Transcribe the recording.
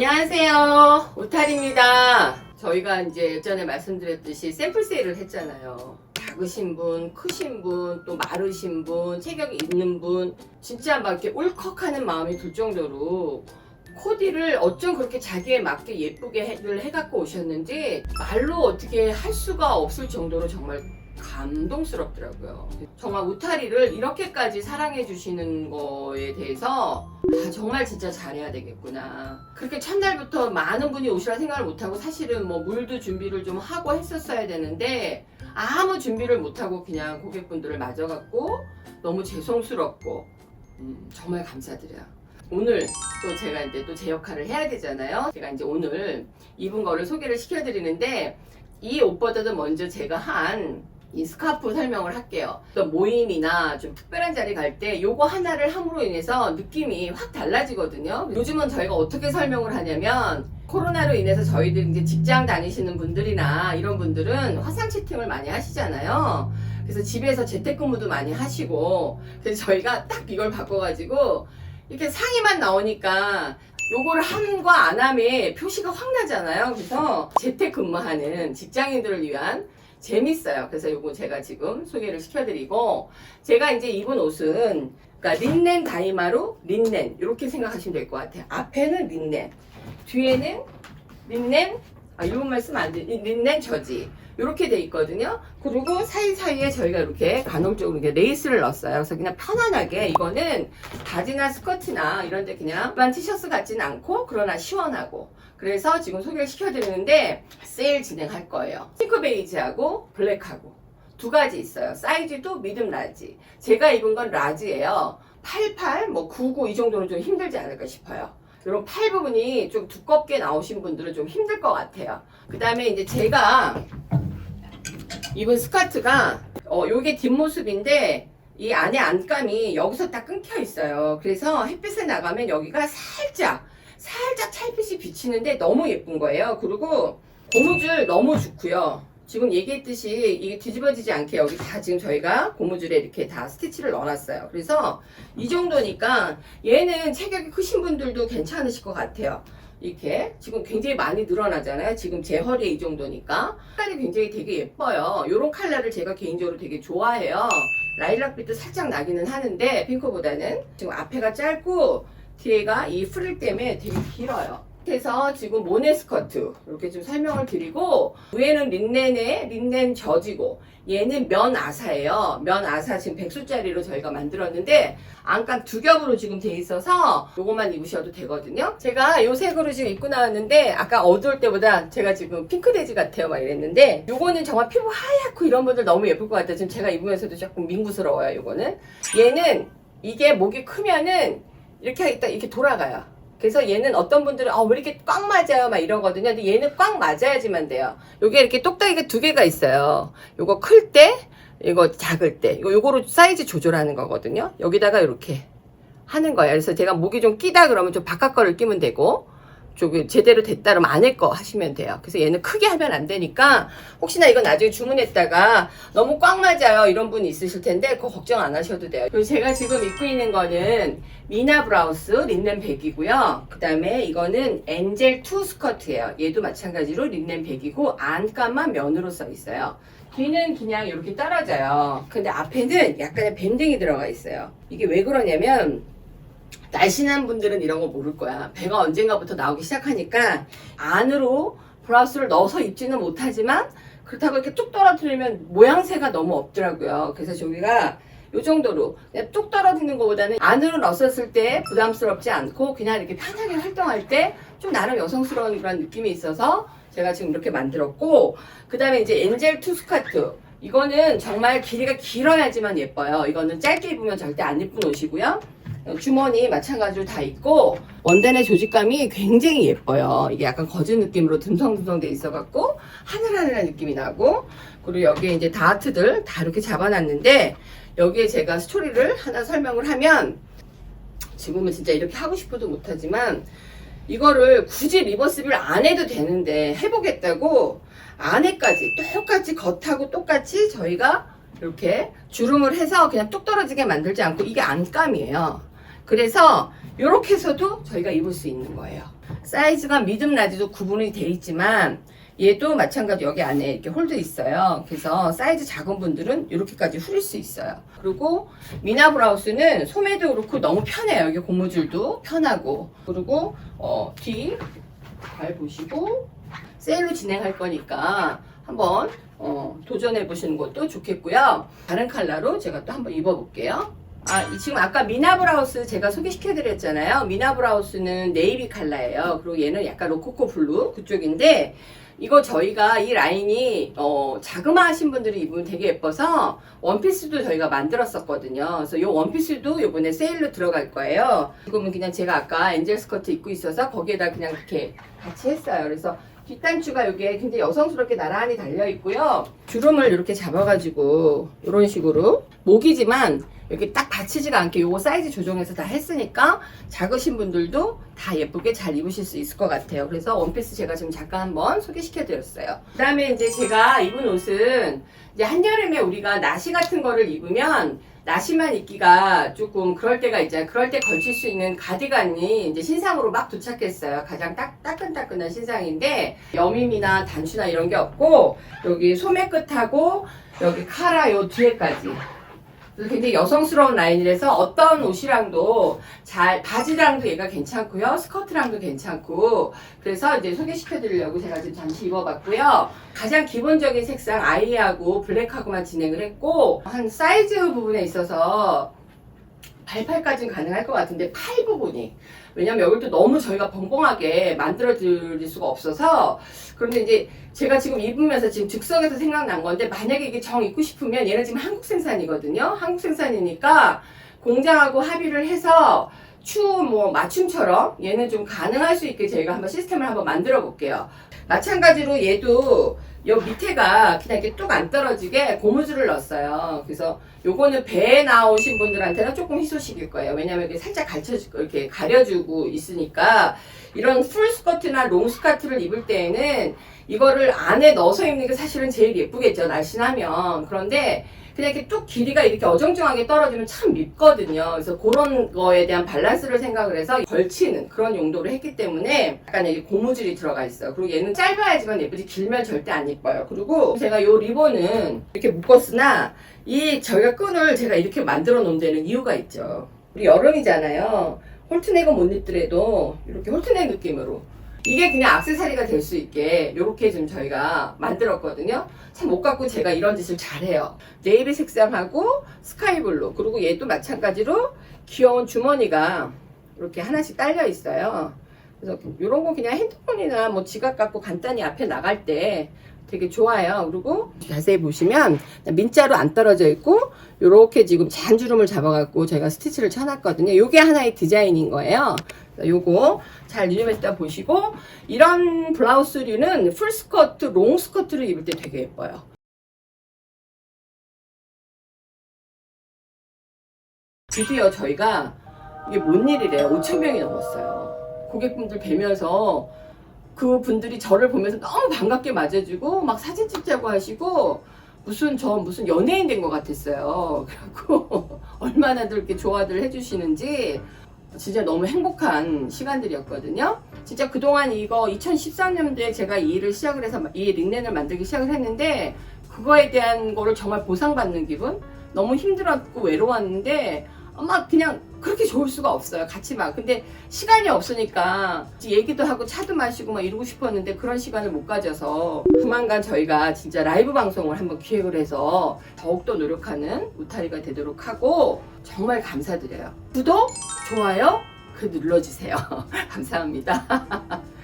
안녕하세요. 오탈입니다. 저희가 이제 전에 말씀드렸듯이 샘플 세일을 했잖아요. 작으신 분, 크신 분, 또 마르신 분, 체격이 있는 분, 진짜 막 이렇게 울컥하는 마음이 들 정도로 코디를 어쩜 그렇게 자기에 맞게 예쁘게 해- 해갖고 오셨는지 말로 어떻게 할 수가 없을 정도로 정말 감동스럽더라고요. 정말 우타리를 이렇게까지 사랑해 주시는 거에 대해서 아, 정말 진짜 잘해야 되겠구나. 그렇게 첫날부터 많은 분이 오시라 생각을 못하고 사실은 뭐 물도 준비를 좀 하고 했었어야 되는데 아무 준비를 못하고 그냥 고객분들을 맞아갖고 너무 죄송스럽고 음, 정말 감사드려요. 오늘 또 제가 이제 또 제 역할을 해야 되잖아요. 제가 이제 오늘 입은 거를 소개를 시켜드리는데 이 옷보다도 먼저 제가 한 이 스카프 설명을 할게요. 또 모임이나 좀 특별한 자리 갈 때 요거 하나를 함으로 인해서 느낌이 확 달라지거든요. 요즘은 저희가 어떻게 설명을 하냐면 코로나로 인해서 저희들 이제 직장 다니시는 분들이나 이런 분들은 화상 채팅을 많이 하시잖아요. 그래서 집에서 재택근무도 많이 하시고 그래서 저희가 딱 이걸 바꿔가지고 이렇게 상의만 나오니까 요거를 함과 안 함의 표시가 확 나잖아요. 그래서 재택근무하는 직장인들을 위한 재밌어요. 그래서 요거 제가 지금 소개를 시켜드리고 제가 이제 입은 옷은 그러니까 린넨 다이마루 린넨 이렇게 생각하시면 될 것 같아요. 앞에는 린넨, 뒤에는 린넨 아 이런 말 쓰면 안 돼. 린넨 저지 이렇게 돼 있거든요. 그리고 사이사이에 저희가 이렇게 간헐적으로 이렇게 레이스를 넣었어요. 그래서 그냥 편안하게 이거는 바지나 스커트나 이런데 그냥 일반 티셔츠 같지는 않고 그러나 시원하고 그래서 지금 소개를 시켜드리는데 세일 진행할 거예요. 핑크 베이지하고 블랙하고 두 가지 있어요. 사이즈도 미듬 라지. 제가 입은 건 라지예요. 88, 뭐 99 이 정도는 좀 힘들지 않을까 싶어요. 이런 팔 부분이 좀 두껍게 나오신 분들은 좀 힘들 것 같아요. 그 다음에 이제 제가 입은 스커트가 어 요게 뒷모습인데 이 안에 안감이 여기서 딱 끊겨 있어요. 그래서 햇빛에 나가면 여기가 살짝 살짝 찰빛이 비치는데 너무 예쁜 거예요. 그리고 고무줄 너무 좋고요. 지금 얘기했듯이 이게 뒤집어지지 않게 여기 다 지금 저희가 고무줄에 이렇게 다 스티치를 넣어놨어요. 그래서 이 정도니까 얘는 체격이 크신 분들도 괜찮으실 것 같아요. 이렇게 지금 굉장히 많이 늘어나잖아요. 지금 제 허리에 이 정도니까 색깔이 굉장히 되게 예뻐요. 이런 컬러를 제가 개인적으로 되게 좋아해요. 라일락 빛도 살짝 나기는 하는데 핑크보다는 지금 앞에가 짧고 뒤에가 이 프릴 때문에 되게 길어요. 그래서 지금 모네 스커트 이렇게 좀 설명을 드리고 위에는 린넨에 린넨 저지고 얘는 면 아사예요. 면 아사 지금 100수짜리로 저희가 만들었는데 안감 두 겹으로 지금 돼 있어서 요것만 입으셔도 되거든요. 제가 요 색으로 지금 입고 나왔는데 아까 어두울 때보다 제가 지금 핑크 돼지 같아요 막 이랬는데 요거는 정말 피부 하얗고 이런 분들 너무 예쁠 것 같아요. 지금 제가 입으면서도 조금 민구스러워요 요거는. 얘는 이게 목이 크면은 이렇게 하겠다 이렇게 돌아가요. 그래서 얘는 어떤 분들은 어, 왜 이렇게 꽉 맞아요 막 이러거든요. 근데 얘는 꽉 맞아야지만 돼요. 요게 이렇게 똑딱이가 두 개가 있어요. 요거 클 때, 이거 작을 때. 이거 요거로 사이즈 조절하는 거거든요. 여기다가 이렇게 하는 거예요. 그래서 제가 목이 좀 끼다 그러면 좀 바깥 거를 끼면 되고 저기 제대로 됐다 그러면 안에 거 하시면 돼요. 그래서 얘는 크게 하면 안 되니까 혹시나 이거 나중에 주문했다가 너무 꽉 맞아요 이런 분이 있으실 텐데 그거 걱정 안 하셔도 돼요. 그리고 제가 지금 입고 있는 거는 미나 브라우스 린넨 100이고요. 그 다음에 이거는 엔젤 2 스커트예요. 얘도 마찬가지로 린넨 100이고 안감만 면으로 써 있어요. 뒤는 그냥 이렇게 떨어져요. 근데 앞에는 약간의 밴딩이 들어가 있어요. 이게 왜 그러냐면 날씬한 분들은 이런 거 모를 거야. 배가 언젠가부터 나오기 시작하니까 안으로 브라우스를 넣어서 입지는 못하지만 그렇다고 이렇게 쭉 떨어뜨리면 모양새가 너무 없더라고요. 그래서 저기가 요 정도로 그냥 뚝 떨어지는 것보다는 안으로 넣었을 때 부담스럽지 않고 그냥 이렇게 편하게 활동할 때 좀 나름 여성스러운 그런 느낌이 있어서 제가 지금 이렇게 만들었고 그 다음에 이제 엔젤 투 스커트 이거는 정말 길이가 길어야지만 예뻐요. 이거는 짧게 입으면 절대 안 예쁜 옷이고요. 주머니 마찬가지로 다 있고 원단의 조직감이 굉장히 예뻐요. 이게 약간 거즈 느낌으로 듬성듬성 돼 있어갖고 하늘하늘한 느낌이 나고 그리고 여기에 이제 다트들 다 이렇게 잡아놨는데 여기에 제가 스토리를 하나 설명을 하면 지금은 진짜 이렇게 하고 싶어도 못하지만 이거를 굳이 리버스비를 안 해도 되는데 해보겠다고 안에까지 똑같이 겉하고 똑같이 저희가 이렇게 주름을 해서 그냥 뚝 떨어지게 만들지 않고 이게 안감이에요. 그래서 이렇게 해서도 저희가 입을 수 있는 거예요. 사이즈가 미듬 라지도 구분이 돼 있지만 얘도 마찬가지 여기 안에 이렇게 홀드 있어요. 그래서 사이즈 작은 분들은 이렇게까지 후릴 수 있어요. 그리고 미나 브라우스는 소매도 그렇고 너무 편해요. 여기 고무줄도 편하고 그리고 어, 뒤발 보시고 세일로 진행할 거니까 한번 어, 도전해 보시는 것도 좋겠고요. 다른 컬러로 제가 또 한번 입어볼게요. 아, 이 지금 아까 미나 브라우스 제가 소개시켜 드렸잖아요. 미나 브라우스는 네이비 컬러예요. 그리고 얘는 약간 로코코 블루 그쪽인데 이거 저희가 이 라인이 어, 자그마하신 분들이 입으면 되게 예뻐서 원피스도 저희가 만들었었거든요. 그래서 이 원피스도 이번에 세일로 들어갈 거예요. 지금은 그냥 제가 아까 엔젤 스커트 입고 있어서 거기에다 그냥 이렇게 같이 했어요. 그래서 뒷단추가 여기에 굉장히 여성스럽게 나란히 달려 있고요. 주름을 이렇게 잡아가지고 이런 식으로 목이지만 여기 딱 다치지가 않게 요거 사이즈 조정해서 다 했으니까 작으신 분들도 다 예쁘게 잘 입으실 수 있을 것 같아요. 그래서 원피스 제가 지금 잠깐 한번 소개시켜 드렸어요. 그 다음에 이제 제가 입은 옷은 이제 한여름에 우리가 나시 같은 거를 입으면 나시만 입기가 조금 그럴 때가 있잖아요. 그럴 때 걸칠 수 있는 가디건이 이제 신상으로 막 도착했어요. 가장 딱, 따끈따끈한 신상인데 여밈이나 단추나 이런 게 없고 여기 소매 끝하고 여기 카라 요 뒤에까지 그래서 굉장히 여성스러운 라인이라서 어떤 옷이랑도 잘 바지랑도 얘가 괜찮고요. 스커트랑도 괜찮고. 그래서 이제 소개시켜 드리려고 제가 지금 잠시 입어봤고요. 가장 기본적인 색상 아이하고 블랙하고만 진행을 했고 한 사이즈 부분에 있어서 발팔까지는 가능할 것 같은데 팔 부분이. 왜냐면 여기 또 너무 저희가 벙벙하게 만들어 드릴 수가 없어서. 그런데 이제 제가 지금 입으면서 지금 즉석에서 생각난 건데 만약에 이게 정 입고 싶으면 얘는 지금 한국 생산이거든요. 한국 생산이니까 공장하고 합의를 해서 추뭐 맞춤처럼 얘는 좀 가능할 수 있게 저희가 한번 시스템을 한번 만들어 볼게요 마찬가지로 얘도 요 밑에가 그냥 이렇게 뚝 안 떨어지게 고무줄을 넣었어요. 그래서 요거는 배에 나오신 분들한테는 조금 희소식일 거예요. 왜냐면 이게 살짝 갈쳐주고 이렇게 가려주고 있으니까 이런 풀 스커트나 롱 스커트를 입을 때에는 이거를 안에 넣어서 입는 게 사실은 제일 예쁘겠죠. 날씬하면. 그런데 그냥 이렇게 뚝 길이가 이렇게 어정쩡하게 떨어지면 참 밉거든요. 그래서 그런 거에 대한 밸런스를 생각을 해서 걸치는 그런 용도로 했기 때문에 약간 여기 고무줄이 들어가 있어요. 그리고 얘는 짧아야지만 예쁘지 길면 절대 안 예뻐요. 그리고 제가 요 리본은 이렇게 묶었으나 이 저희가 끈을 제가 이렇게 만들어 놓은 데는 이유가 있죠. 우리 여름이잖아요. 홀트넥은 못 입더라도 이렇게 홀트넥 느낌으로 이게 그냥 악세사리가 될 수 있게 이렇게 좀 저희가 만들었거든요. 참못 갖고 제가 이런 짓을 잘해요. 네이비 색상하고 스카이블루 그리고 얘도 마찬가지로 귀여운 주머니가 이렇게 하나씩 딸려 있어요. 그래서 이런 거 그냥 핸드폰이나 뭐 지갑 갖고 간단히 앞에 나갈 때 되게 좋아요. 그리고 자세히 보시면 민자로 안 떨어져 있고 이렇게 지금 잔주름을 잡아갖고 제가 스티치를 쳐놨거든요. 이게 하나의 디자인인 거예요. 요거 잘 눈여겨다 보시고 이런 블라우스류는 풀 스커트, 롱 스커트를 입을 때 되게 예뻐요. 드디어 저희가 이게 뭔 일이래요. 5천 명이 넘었어요. 고객분들 뵈면서 그 분들이 저를 보면서 너무 반갑게 맞아주고 막 사진 찍자고 하시고 무슨 저 무슨 연예인 된 것 같았어요. 그래갖고 얼마나들 이렇게 좋아들 해주시는지 진짜 너무 행복한 시간들이었거든요. 진짜 그동안 이거 2013년도에 제가 이 일을 시작을 해서 이 링넨을 만들기 시작을 했는데 그거에 대한 거를 정말 보상받는 기분? 너무 힘들었고 외로웠는데 아마 그냥 그렇게 좋을 수가 없어요. 같이 막. 근데 시간이 없으니까 얘기도 하고 차도 마시고 막 이러고 싶었는데 그런 시간을 못 가져서 조만간 저희가 진짜 라이브 방송을 한번 기획을 해서 더욱더 노력하는 우타리가 되도록 하고 정말 감사드려요. 구독, 좋아요, 그 눌러주세요. 감사합니다.